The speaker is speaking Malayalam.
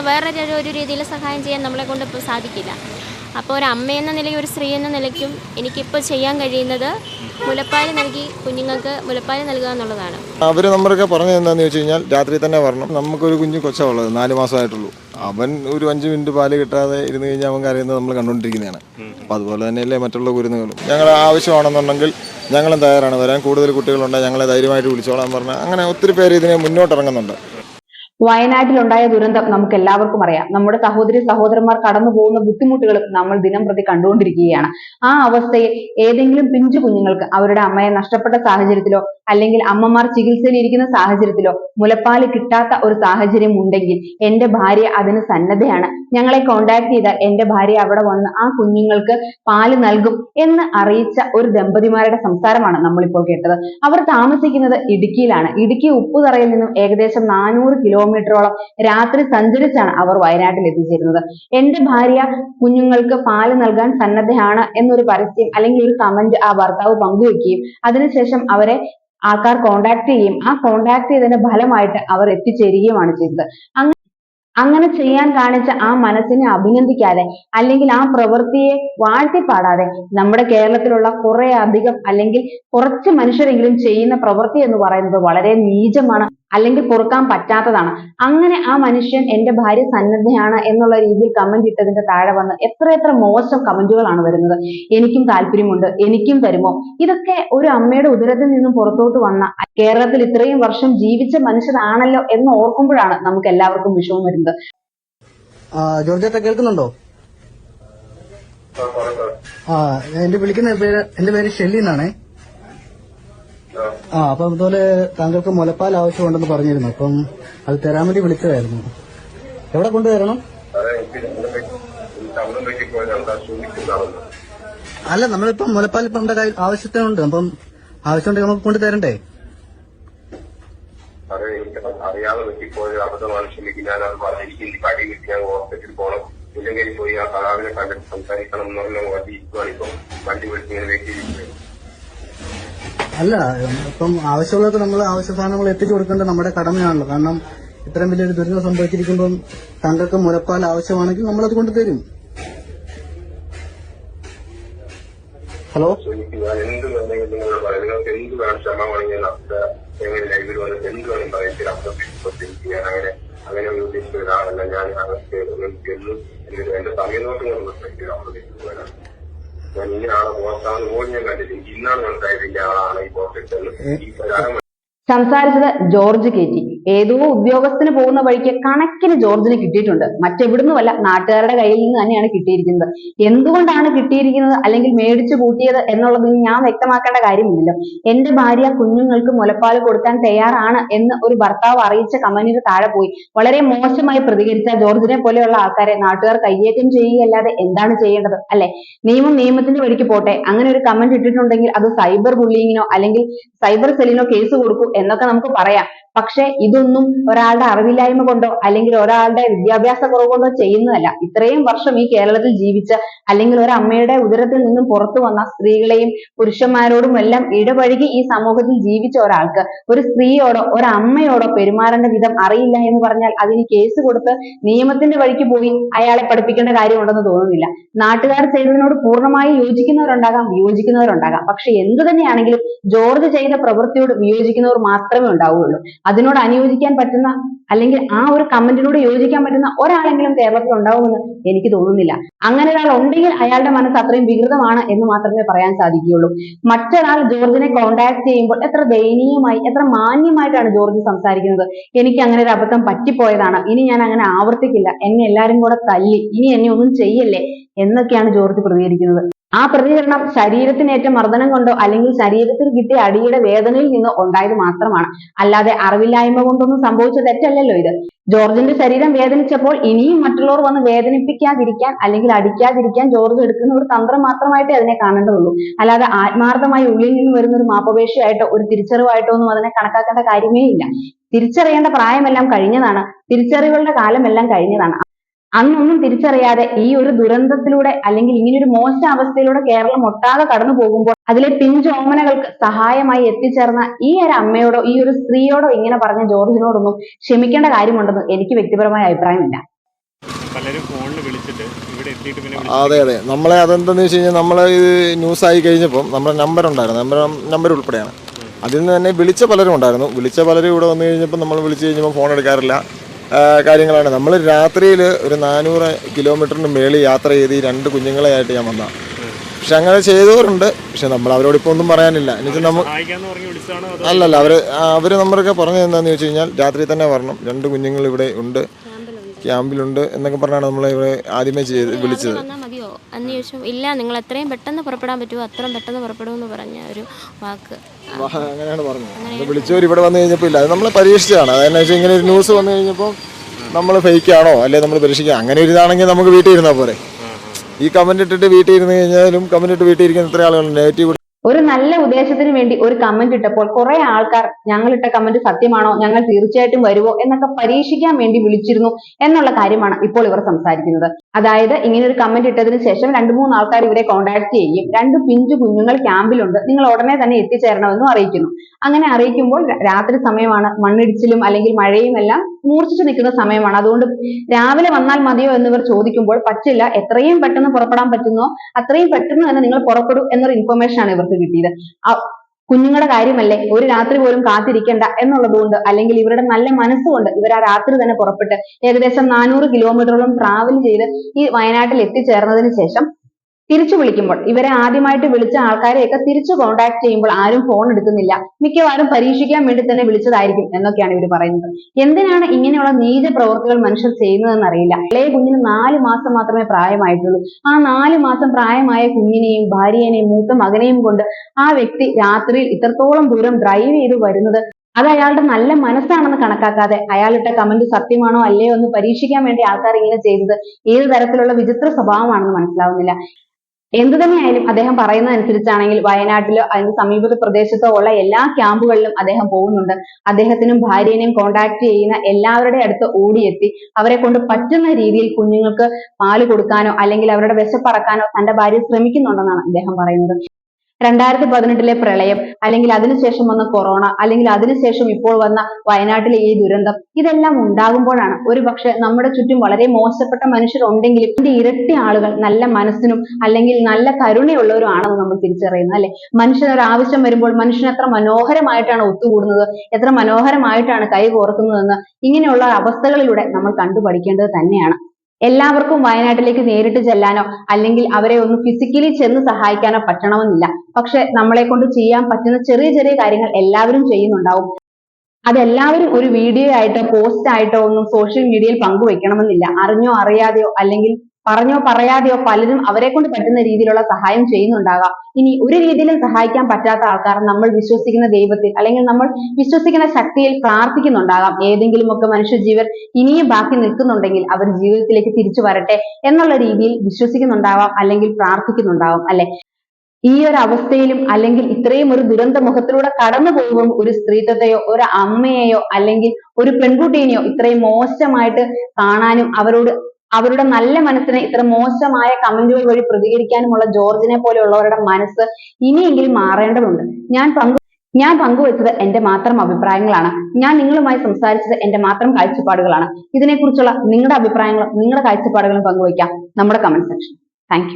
വേറെ ഒരു- രീതിയിൽ സഹായം ചെയ്യാൻ നമ്മളെ കൊണ്ട് ഇപ്പോൾ സാധിക്കില്ല. അപ്പോൾ ഒരു അമ്മ എന്ന നിലയിൽ ഒരു സ്ത്രീ എന്ന നിലയ്ക്കും എനിക്കിപ്പോൾ ചെയ്യാൻ കഴിയുന്നത് മുലപ്പാൽ നൽകി കുഞ്ഞുങ്ങൾക്ക് മുലപ്പാൽ നൽകുക എന്നുള്ളതാണ്. അവർ നമ്മളൊക്കെ പറഞ്ഞത് എന്താണെന്ന് ചോദിച്ചു കഴിഞ്ഞാൽ രാത്രി തന്നെ വരണം. നമുക്കൊരു കുഞ്ഞു കൊച്ചാ ഉള്ളത് നാല് മാസമായിട്ടുള്ളൂ. അവൻ ഒരു അഞ്ച് മിനിറ്റ് പാൽ കിട്ടാതെ ഇരുന്ന് കഴിഞ്ഞാൽ അവൻ കരയുന്നത് നമ്മൾ കണ്ടുകൊണ്ടിരിക്കുന്നതാണ്. അപ്പോൾ അതുപോലെ തന്നെയല്ലേ മറ്റുള്ള കുരുന്നുകളും. ഞങ്ങൾ ആവശ്യമാണെന്നുണ്ടെങ്കിൽ ഞങ്ങളും തയ്യാറാണ്. വരാൻ കൂടുതൽ കുട്ടികളുണ്ടെങ്കിൽ ഞങ്ങളെ ധൈര്യമായിട്ട് വിളിച്ചോളാൻ പറഞ്ഞാൽ അങ്ങനെ ഒത്തിരി പേര് ഇതിനെ മുന്നോട്ടിറങ്ങുന്നുണ്ട്. വയനാട്ടിലുണ്ടായ ദുരന്തം നമുക്ക് എല്ലാവർക്കും അറിയാം. നമ്മുടെ സഹോദരി സഹോദരന്മാർ കടന്നു പോകുന്ന ബുദ്ധിമുട്ടുകളും നമ്മൾ ദിനം പ്രതി കണ്ടുകൊണ്ടിരിക്കുകയാണ്. ആ അവസ്ഥയിൽ ഏതെങ്കിലും പിഞ്ചു കുഞ്ഞുങ്ങൾക്ക് അവരുടെ അമ്മയെ നഷ്ടപ്പെട്ട സാഹചര്യത്തിലോ അല്ലെങ്കിൽ അമ്മമാർ ചികിത്സയിലിരിക്കുന്ന സാഹചര്യത്തിലോ മുലപ്പാൽ കിട്ടാത്ത ഒരു സാഹചര്യം ഉണ്ടെങ്കിൽ എന്റെ ഭാര്യ അതിന് സന്നദ്ധയാണ്. ഞങ്ങളെ കോണ്ടാക്ട് ചെയ്താൽ എന്റെ ഭാര്യ അവിടെ വന്ന് ആ കുഞ്ഞുങ്ങൾക്ക് പാൽ നൽകും എന്ന് അറിയിച്ച ഒരു ദമ്പതിമാരുടെ സംസാരമാണ് നമ്മളിപ്പോൾ കേട്ടത്. അവർ താമസിക്കുന്നത് ഇടുക്കിയിലാണ്. ഇടുക്കി ഉപ്പുതറയിൽ നിന്നും ഏകദേശം നാനൂറ് കിലോമീറ്ററോളം രാത്രി സഞ്ചരിച്ചാണ് അവർ വയനാട്ടിൽ എത്തിച്ചേരുന്നത്. എന്റെ ഭാര്യ കുഞ്ഞുങ്ങൾക്ക് പാൽ നൽകാൻ സന്നദ്ധയാണ് എന്നൊരു പരസ്യം അല്ലെങ്കിൽ ഒരു കമന്റ് ആ ഭർത്താവ് പങ്കുവെക്കുകയും അതിനുശേഷം അവരെ ആൾക്കാർ കോണ്ടാക്ട് ചെയ്യുകയും ആ കോണ്ടാക്ട് ചെയ്തതിന്റെ ഫലമായിട്ട് അവർ എത്തിച്ചേരുകയുമാണ് ചെയ്തത്. അങ്ങ- അങ്ങനെ ചെയ്യാൻ കാണിച്ച ആ മനസ്സിനെ അഭിനന്ദിക്കാതെ അല്ലെങ്കിൽ ആ പ്രവൃത്തിയെ വാഴ്ത്തിപ്പാടാതെ നമ്മുടെ കേരളത്തിലുള്ള കുറെ അധികം അല്ലെങ്കിൽ കുറച്ച് മനുഷ്യരെങ്കിലും ചെയ്യുന്ന പ്രവൃത്തി എന്ന് പറയുന്നത് വളരെ നീചമാണ്. അല്ലെങ്കിൽ പൊറുക്കാൻ പറ്റാത്തതാണ്. അങ്ങനെ ആ മനുഷ്യൻ എന്റെ ഭാര്യ സന്നദ്ധയാണ് എന്നുള്ള രീതിയിൽ കമന്റ് ഇട്ടതിന്റെ താഴെ വന്ന് എത്ര എത്ര മോശം കമന്റുകളാണ് വരുന്നത്. എനിക്കും താല്പര്യമുണ്ട്. എനിക്കും തരുമോ ഇതൊക്കെ ഒരു അമ്മയുടെ ഉദരത്തിൽ നിന്നും പുറത്തോട്ട് വന്ന കേരളത്തിൽ ഇത്രയും വർഷം ജീവിച്ച മനുഷ്യനാണല്ലോ എന്ന് ഓർക്കുമ്പോഴാണ് നമുക്ക് എല്ലാവർക്കും വിഷമം വരുന്നത്. കേൾക്കുന്നുണ്ടോ? ആ എന്റെ വിളിക്കുന്ന പേര് എന്റെ പേര് ഷെല്ലി എന്നാണേ ആ അപ്പൊ അതുപോലെ താങ്കൾക്ക് മുലപ്പാൽ ആവശ്യമുണ്ടെന്ന് പറഞ്ഞിരുന്നു. അപ്പം അത് തരാൻ വേണ്ടി വിളിച്ചതായിരുന്നു. എവിടെ കൊണ്ടുവരണം? അല്ല നമ്മളിപ്പം മുലപ്പാൽ ഇപ്പം നമ്മുടെ കയ്യിൽ ആവശ്യത്തിനുണ്ട്. അപ്പം ആവശ്യമുണ്ടെങ്കിൽ നമുക്ക് കൊണ്ടുതരണ്ടേ അറിയാതെ പറ്റിപ്പോയ അബദ്ധമാണ് ക്ഷമിക്കും ഞാൻ അത് പറഞ്ഞിരിക്കും. എനിക്ക് അടി കിട്ടി ഞാൻ ഹോസ്പിറ്റലിൽ പോകണം. ഇല്ലെങ്കിൽ പോയി ആ കലാവിനെ കണ്ടിട്ട് സംസാരിക്കണം എന്ന് പറഞ്ഞ വണ്ടി വണ്ടി വിളിച്ച് ഇങ്ങനെ വെയിറ്റ് ചെയ്തിരിക്കുന്നത് അല്ല ഇപ്പം ആവശ്യമുള്ളത് നമ്മൾ ആവശ്യ സാധനങ്ങൾ എത്തിച്ചു കൊടുക്കേണ്ടത് നമ്മുടെ കടമയാണല്ലോ. കാരണം ഇത്രയും വലിയൊരു ദുരിതം സംഭവിച്ചിരിക്കുമ്പം താങ്കൾക്ക് മുലപ്പാൽ ആവശ്യമാണെങ്കിൽ നമ്മളത് കൊണ്ട് തരും. ഹലോ? അങ്ങനെ ഉദ്ദേശിച്ച ഒരാളല്ല ഞാൻ എന്റെ സമയം നോക്കി ഞാൻ പോലും ഞാൻ ഇന്നാണ് മനസ്സിലായത് ഇന്ന ആളാണ് ഈ പോസ്റ്റ് സംസാരിച്ചത് ജോർജ് കേറ്റി ഏതോ ഉദ്യോഗസ്ഥന് പോകുന്ന വഴിക്ക് കണക്കിന് ജോർജിന് കിട്ടിയിട്ടുണ്ട്. മറ്റെവിടുന്നുമല്ല നാട്ടുകാരുടെ കയ്യിൽ നിന്ന് തന്നെയാണ് കിട്ടിയിരിക്കുന്നത്. എന്തുകൊണ്ടാണ് കിട്ടിയിരിക്കുന്നത് അല്ലെങ്കിൽ മേടിച്ചു കൂട്ടിയത് എന്നുള്ളത് ഞാൻ വ്യക്തമാക്കേണ്ട കാര്യമില്ലല്ലോ എന്റെ ഭാര്യ കുഞ്ഞുങ്ങൾക്ക് മുലപ്പാൽ കൊടുക്കാൻ തയ്യാറാണ് എന്ന് ഒരു ഭർത്താവ് അറിയിച്ച കമന്റിന് താഴെ പോയി. വളരെ മോശമായി പ്രതികരിച്ച ജോർജിനെ പോലെയുള്ള ആൾക്കാരെ നാട്ടുകാർ കയ്യേറ്റം ചെയ്യുകയല്ലാതെ എന്താണ് ചെയ്യേണ്ടത് അല്ലെ? നിയമം നിയമത്തിന്റെ വഴിക്ക് പോട്ടെ. അങ്ങനെ ഒരു കമന്റ് ഇട്ടിട്ടുണ്ടെങ്കിൽ അത് സൈബർ ബുള്ളിങ്ങിനോ അല്ലെങ്കിൽ സൈബർ സെല്ലിനോ കേസ് കൊടുക്കും എന്നൊക്കെ നമുക്ക് പറയാം. പക്ഷെ ഇതൊന്നും ഒരാളുടെ അറിവില്ലായ്മ കൊണ്ടോ അല്ലെങ്കിൽ ഒരാളുടെ വിദ്യാഭ്യാസ കുറവ് കൊണ്ടോ ചെയ്യുന്നതല്ല. ഇത്രയും വർഷം ഈ കേരളത്തിൽ ജീവിച്ച അല്ലെങ്കിൽ ഒരു അമ്മയുടെ ഉദരത്തിൽ നിന്നും പുറത്തു വന്ന സ്ത്രീകളെയും പുരുഷന്മാരോടും എല്ലാം ഇടപഴകി ഈ സമൂഹത്തിൽ ജീവിച്ച ഒരാൾക്ക് ഒരു സ്ത്രീയോടോ ഒരു അമ്മയോടോ പെരുമാറേണ്ട വിധം അറിയില്ല എന്ന് പറഞ്ഞാൽ അതിന് കേസ് കൊടുത്ത് നിയമത്തിന്റെ വഴിക്ക് പോയി അയാളെ പഠിപ്പിക്കേണ്ട കാര്യമുണ്ടെന്ന് തോന്നുന്നില്ല. നാട്ടുകാർ ചെയ്തതിനോട് പൂർണമായി യോജിക്കുന്നവരുണ്ടാകാം വിയോജിക്കുന്നവരുണ്ടാകാം. പക്ഷെ എന്ത് തന്നെയാണെങ്കിലും ജോർജ് ചെയ്ത പ്രവൃത്തിയോട് വിയോജിക്കുന്നവർ മാത്രമേ ഉണ്ടാവുകയുള്ളൂ. അതിനോട് അനുയോജിക്കാൻ പറ്റുന്ന അല്ലെങ്കിൽ ആ ഒരു കമന്റിനോട് യോജിക്കാൻ പറ്റുന്ന ഒരാളെങ്കിലും കേരളത്തിൽ ഉണ്ടാവുമെന്ന് എനിക്ക് തോന്നുന്നില്ല. അങ്ങനെ ഒരാൾ ഉണ്ടെങ്കിൽ അയാളുടെ മനസ്സ് അത്രയും വികൃതമാണ് എന്ന് മാത്രമേ പറയാൻ സാധിക്കുകയുള്ളൂ. മറ്റൊരാൾ ജോർജിനെ കോണ്ടാക്ട് ചെയ്യുമ്പോൾ എത്ര ദയനീയമായി എത്ര മാന്യമായിട്ടാണ് ജോർജ് സംസാരിക്കുന്നത്. എനിക്ക് അങ്ങനെ ഒരു അബദ്ധം പറ്റിപ്പോയതാണ്. ഇനി ഞാൻ അങ്ങനെ ആവർത്തിക്കില്ല. എന്നെ എല്ലാരും കൂടെ തല്ലി. ഇനി എന്നെ ഒന്നും ചെയ്യല്ലേ എന്നൊക്കെയാണ് ജോർജ് പ്രതികരിക്കുന്നത്. ആ പ്രതികരണം ശരീരത്തിനേറ്റ മർദ്ദനം കൊണ്ടോ അല്ലെങ്കിൽ ശരീരത്തിൽ കിട്ടിയ അടിയുടെ വേദനയിൽ നിന്നോ ഉണ്ടായത് മാത്രമാണ്. അല്ലാതെ അറിവില്ലായ്മ കൊണ്ടൊന്നും സംഭവിച്ച തെറ്റല്ലല്ലോ ഇത്. ജോർജിന്റെ ശരീരം വേദനിച്ചപ്പോൾ ഇനിയും മറ്റുള്ളവർ വന്ന് വേദനിപ്പിക്കാതിരിക്കാൻ അല്ലെങ്കിൽ അടിക്കാതിരിക്കാൻ ജോർജ് എടുക്കുന്ന ഒരു തന്ത്രം മാത്രമായിട്ടേ അതിനെ കാണേണ്ടതുള്ളൂ. അല്ലാതെ ആത്മാർത്ഥമായി ഉള്ളിൽ നിന്ന് വരുന്ന ഒരു മാപ്പപേക്ഷയായിട്ടോ ഒരു തിരിച്ചറിവായിട്ടോ ഒന്നും അതിനെ കണക്കാക്കേണ്ട കാര്യമേ ഇല്ല. തിരിച്ചറിയേണ്ട പ്രായമെല്ലാം കഴിഞ്ഞതാണ്. തിരിച്ചറിവുകളുടെ കാലമെല്ലാം കഴിഞ്ഞതാണ്. അന്നൊന്നും തിരിച്ചറിയാതെ ഈ ഒരു ദുരന്തത്തിലൂടെ അല്ലെങ്കിൽ ഇങ്ങനെ ഒരു മോശ അവസ്ഥയിലൂടെ കേരളം ഒട്ടാകെ കടന്നു പോകുമ്പോൾ അതിലെ പിഞ്ചോമനകൾക്ക് സഹായമായി എത്തിച്ചേർന്ന ഈ ഒരു അമ്മയോടോ ഈ ഒരു സ്ത്രീയോടോ ഇങ്ങനെ പറഞ്ഞ ജോർജിനോടൊന്നും ക്ഷമിക്കേണ്ട കാര്യമുണ്ടെന്ന് എനിക്ക് വ്യക്തിപരമായ അഭിപ്രായമില്ല. പലരും ഫോണിൽ വിളിച്ചിട്ട് ഇവിടെ എത്തിയിട്ട് പിന്നെ വിളിച്ച് അതെ അതെ. നമ്മളെ അതെന്താന്ന് വെച്ച് കഴിഞ്ഞാൽ നമ്മളെ ഇത് ന്യൂസ് ആയി കഴിഞ്ഞപ്പം നമ്മുടെ നമ്പർ ഉണ്ടായിരുന്നു. നമ്പർ നമ്പർ ഉൾപ്പെടെയാണ്. അതിൽ നിന്ന് തന്നെ വിളിച്ച പലരും ഉണ്ടായിരുന്നു. വിളിച്ച പലരും ഇവിടെ വന്നു കഴിഞ്ഞപ്പോൾ നമ്മൾ വിളിച്ചു കഴിഞ്ഞപ്പോൾ ഫോൺ എടുക്കാറില്ല. കാര്യങ്ങളാണ്. നമ്മൾ രാത്രിയിൽ ഒരു നാനൂറ് കിലോമീറ്ററിന് മേളിൽ യാത്ര ചെയ്ത് ഈ രണ്ട് കുഞ്ഞുങ്ങളെയായിട്ട് ഞാൻ വന്നതാണ് പക്ഷെ അങ്ങനെ ചെയ്തവരുണ്ട്. പക്ഷെ നമ്മൾ അവരോട് ഇപ്പോൾ ഒന്നും പറയാനില്ല. എന്നുവെച്ചാൽ നമ്മൾ അല്ലല്ല അവർ അവർ നമ്മളൊക്കെ പറഞ്ഞു എന്താണെന്ന് വെച്ച് കഴിഞ്ഞാൽ രാത്രി തന്നെ വരണം. രണ്ട് കുഞ്ഞുങ്ങൾ ഇവിടെ ഉണ്ട്. ക്യാമ്പിലുണ്ട് എന്നൊക്കെ പറഞ്ഞാണ് നമ്മളെ ഇവിടെ ആദ്യമേ ചെയ്ത് വിളിച്ചത്. മതിയോ? അന്ന് ചോദിച്ചു ഇല്ല നിങ്ങൾ എത്രയും പെട്ടെന്ന് പുറപ്പെടാൻ പറ്റുമോ? അത്രയും പെട്ടെന്ന് പുറപ്പെടുമെന്ന് പറഞ്ഞ ഒരു വാക്ക്. അങ്ങനെയാണ് പറഞ്ഞത്. നമ്മൾ വിളിച്ചവർ ഇവിടെ വന്നു കഴിഞ്ഞപ്പോൾ ഇല്ല. അത് നമ്മൾ പരീക്ഷിച്ചതാണ്. അതെന്നു വെച്ചാൽ ഇങ്ങനെ ഒരു ന്യൂസ് വന്നു കഴിഞ്ഞപ്പോൾ നമ്മൾ ഫേക്ക് ആണോ? അല്ലെ നമ്മൾ പരീക്ഷിക്കുക. അങ്ങനെ ഒരു ഇതാണെങ്കിൽ നമുക്ക് വീട്ടിൽ ഇരുന്നാൽ പോരെ. ഈ കമന്റ് ഇട്ടിട്ട് വീട്ടിൽ ഇരുന്ന് കഴിഞ്ഞാലും കമന്റ് ഇട്ട് വീട്ടിൽ ഇരിക്കുന്ന ഇത്ര ആളുകളുണ്ട്. നെഗറ്റീവ് ഒരു നല്ല ഉദ്ദേശത്തിന് വേണ്ടി ഒരു കമന്റ് ഇട്ടപ്പോൾ കുറെ ആൾക്കാർ ഞങ്ങൾ ഇട്ട കമന്റ് സത്യമാണോ? ഞങ്ങൾ തീർച്ചയായിട്ടും വരുമോ എന്നൊക്കെ പരീക്ഷിക്കാൻ വേണ്ടി വിളിച്ചിരുന്നു എന്നുള്ള കാര്യമാണ് ഇപ്പോൾ ഇവർ സംസാരിക്കുന്നത്. അതായത് ഇങ്ങനെ ഒരു കമന്റ് ഇട്ടതിന് ശേഷം രണ്ട് മൂന്ന് ആൾക്കാർ ഇവരെ കോൺടാക്ട് ചെയ്യും രണ്ട് പിഞ്ചു കുഞ്ഞുങ്ങൾ ക്യാമ്പിലുണ്ട് നിങ്ങൾ ഉടനെ തന്നെ എത്തിച്ചേരണമെന്നും അറിയിക്കുന്നു. അങ്ങനെ അറിയിക്കുമ്പോൾ രാത്രി സമയമാണ്. മണ്ണിടിച്ചിലും അല്ലെങ്കിൽ മഴയും എല്ലാം മൂർച്ഛിച്ചു നിൽക്കുന്ന സമയമാണ്. അതുകൊണ്ട് രാവിലെ വന്നാൽ മതിയോ എന്നിവർ ചോദിക്കുമ്പോൾ പറ്റില്ല. എത്രയും പെട്ടെന്ന് പുറപ്പെടാൻ പറ്റുന്നോ? അത്രയും പെട്ടെന്ന് തന്നെ നിങ്ങൾ പുറപ്പെടൂ എന്നൊരു ഇൻഫർമേഷൻ ആണ് ഇവർക്ക് കിട്ടിയത്. കുഞ്ഞുങ്ങളുടെ കാര്യമല്ലേ? ഒരു രാത്രി പോലും കാത്തിരിക്കേണ്ട എന്നുള്ളതുകൊണ്ട് അല്ലെങ്കിൽ ഇവരുടെ നല്ല മനസ്സുകൊണ്ട് ഇവർ ആ രാത്രി തന്നെ പുറപ്പെട്ട് ഏകദേശം നാനൂറ് കിലോമീറ്ററോളം ട്രാവൽ ചെയ്ത് ഈ വയനാട്ടിൽ എത്തിച്ചേർന്നതിന് ശേഷം തിരിച്ചു വിളിക്കുമ്പോൾ ഇവരെ ആദ്യമായിട്ട് വിളിച്ച ആൾക്കാരെയൊക്കെ തിരിച്ചു കോൺടാക്ട് ചെയ്യുമ്പോൾ ആരും ഫോൺ എടുക്കുന്നില്ല. മിക്കവാറും പരീക്ഷിക്കാൻ വേണ്ടി തന്നെ വിളിച്ചതായിരിക്കും എന്നൊക്കെയാണ് ഇവർ പറയുന്നത്. എന്തിനാണ് ഇങ്ങനെയുള്ള നീച പ്രവർത്തികൾ മനുഷ്യർ ചെയ്യുന്നതെന്ന് അറിയില്ല. ഇളയ കുഞ്ഞിന് നാല് മാസം മാത്രമേ പ്രായമായിട്ടുള്ളൂ. ആ നാല് മാസം പ്രായമായ കുഞ്ഞിനെയും ഭാര്യേനെയും മൂത്ത മകനെയും കൊണ്ട് ആ വ്യക്തി രാത്രിയിൽ ഇത്രത്തോളം ദൂരം ഡ്രൈവ് ചെയ്ത് വരുന്നത് അത് അയാളുടെ നല്ല മനസ്സാണെന്ന് കണക്കാക്കാതെ അയാളിട്ട കമന്റ് സത്യമാണോ അല്ലയോ എന്ന് പരീക്ഷിക്കാൻ വേണ്ടി ആൾക്കാർ ഇങ്ങനെ ചെയ്തത് ഏത് തരത്തിലുള്ള വിചിത്ര സ്വഭാവമാണെന്ന് മനസ്സിലാവുന്നില്ല. എന്തു തന്നെയായാലും അദ്ദേഹം പറയുന്നതനുസരിച്ചാണെങ്കിൽ വയനാട്ടിലോ അതിന് സമീപ പ്രദേശത്തോ ഉള്ള എല്ലാ ക്യാമ്പുകളിലും അദ്ദേഹം പോകുന്നുണ്ട്. അദ്ദേഹത്തിനും ഭാര്യനെയും കോണ്ടാക്ട് ചെയ്യുന്ന എല്ലാവരുടെ അടുത്ത് ഓടിയെത്തി അവരെ കൊണ്ട് പറ്റുന്ന രീതിയിൽ കുഞ്ഞുങ്ങൾക്ക് പാൽ കൊടുക്കാനോ അല്ലെങ്കിൽ അവരുടെ വിശപ്പറക്കാനോ തന്റെ ഭാര്യ ശ്രമിക്കുന്നുണ്ടെന്നാണ് അദ്ദേഹം പറയുന്നത്. രണ്ടായിരത്തി പതിനെട്ടിലെ പ്രളയം അല്ലെങ്കിൽ അതിനുശേഷം വന്ന കൊറോണ അല്ലെങ്കിൽ അതിനുശേഷം ഇപ്പോൾ വന്ന വയനാട്ടിലെ ഈ ദുരന്തം ഇതെല്ലാം ഉണ്ടാകുമ്പോഴാണ് ഒരു പക്ഷെ നമ്മുടെ ചുറ്റും വളരെ മോശപ്പെട്ട മനുഷ്യരുണ്ടെങ്കിലും ഇതിന്റെ ഇരട്ടി ആളുകൾ നല്ല മനസ്സിനും അല്ലെങ്കിൽ നല്ല കരുണയുള്ളവരുമാണെന്ന് നമ്മൾ തിരിച്ചറിയുന്നത് അല്ലെ? മനുഷ്യൻ ഒരു ആവശ്യം വരുമ്പോൾ മനുഷ്യൻ എത്ര മനോഹരമായിട്ടാണ് ഒത്തുകൂടുന്നത് എത്ര മനോഹരമായിട്ടാണ് കൈ കോർക്കുന്നതെന്ന് ഇങ്ങനെയുള്ള അവസ്ഥകളിലൂടെ നമ്മൾ കണ്ടുപഠിക്കേണ്ടത് തന്നെയാണ്. എല്ലാവർക്കും വയനാട്ടിലേക്ക് നേരിട്ട് ചെല്ലാനോ അല്ലെങ്കിൽ അവരെ ഒന്ന് ഫിസിക്കലി ചെന്ന് സഹായിക്കാനോ പറ്റണമെന്നില്ല. പക്ഷെ നമ്മളെ കൊണ്ട് ചെയ്യാൻ പറ്റുന്ന ചെറിയ ചെറിയ കാര്യങ്ങൾ എല്ലാവരും ചെയ്യുന്നുണ്ടാവും. അതെല്ലാവരും ഒരു വീഡിയോ ആയിട്ടോ പോസ്റ്റ് ആയിട്ടോ ഒന്നും സോഷ്യൽ മീഡിയയിൽ പങ്കുവെക്കണമെന്നില്ല. അറിഞ്ഞോ അറിയാതെയോ അല്ലെങ്കിൽ പറഞ്ഞോ പറയാതെയോ പലരും അവരെ കൊണ്ട് പറ്റുന്ന രീതിയിലുള്ള സഹായം ചെയ്യുന്നുണ്ടാകാം. ഇനി ഒരു രീതിയിലും സഹായിക്കാൻ പറ്റാത്ത ആൾക്കാർ നമ്മൾ വിശ്വസിക്കുന്ന ദൈവത്തിൽ അല്ലെങ്കിൽ നമ്മൾ വിശ്വസിക്കുന്ന ശക്തിയിൽ പ്രാർത്ഥിക്കുന്നുണ്ടാകാം. ഏതെങ്കിലുമൊക്കെ മനുഷ്യജീവൻ ഇനിയും ബാക്കി നിൽക്കുന്നുണ്ടെങ്കിൽ അവർ ജീവിതത്തിലേക്ക് തിരിച്ചു വരട്ടെ എന്നുള്ള രീതിയിൽ വിശ്വസിക്കുന്നുണ്ടാവാം അല്ലെങ്കിൽ പ്രാർത്ഥിക്കുന്നുണ്ടാവാം അല്ലെ? ഈ ഒരു അവസ്ഥയിലും അല്ലെങ്കിൽ ഇത്രയും ഒരു ദുരന്ത മുഖത്തിലൂടെ കടന്നു പോകുമ്പോൾ ഒരു സ്ത്രീത്വത്തെയോ ഒരു അമ്മയെയോ അല്ലെങ്കിൽ ഒരു പെൺകുട്ടീനെയോ ഇത്രയും മോശമായിട്ട് കാണാനും അവരോട് അവരുടെ നല്ല മനസ്സിനെ ഇത്ര മോശമായ കമന്റുകൾ വഴി പ്രതികരിക്കാനുമുള്ള ജോർജിനെ പോലെയുള്ളവരുടെ മനസ്സ് ഇനിയെങ്കിലും മാറേണ്ടതുണ്ട്. ഞാൻ പങ്കു ഞാൻ പങ്കുവച്ചത് എന്റെ മാത്രം അഭിപ്രായങ്ങളാണ്. ഞാൻ നിങ്ങളുമായി സംസാരിച്ചത് എന്റെ മാത്രം കാഴ്ചപ്പാടുകളാണ്. ഇതിനെക്കുറിച്ചുള്ള നിങ്ങളുടെ അഭിപ്രായങ്ങളും നിങ്ങളുടെ കാഴ്ചപ്പാടുകളും പങ്കുവയ്ക്കാം നമ്മുടെ കമന്റ് സെക്ഷൻ താങ്ക്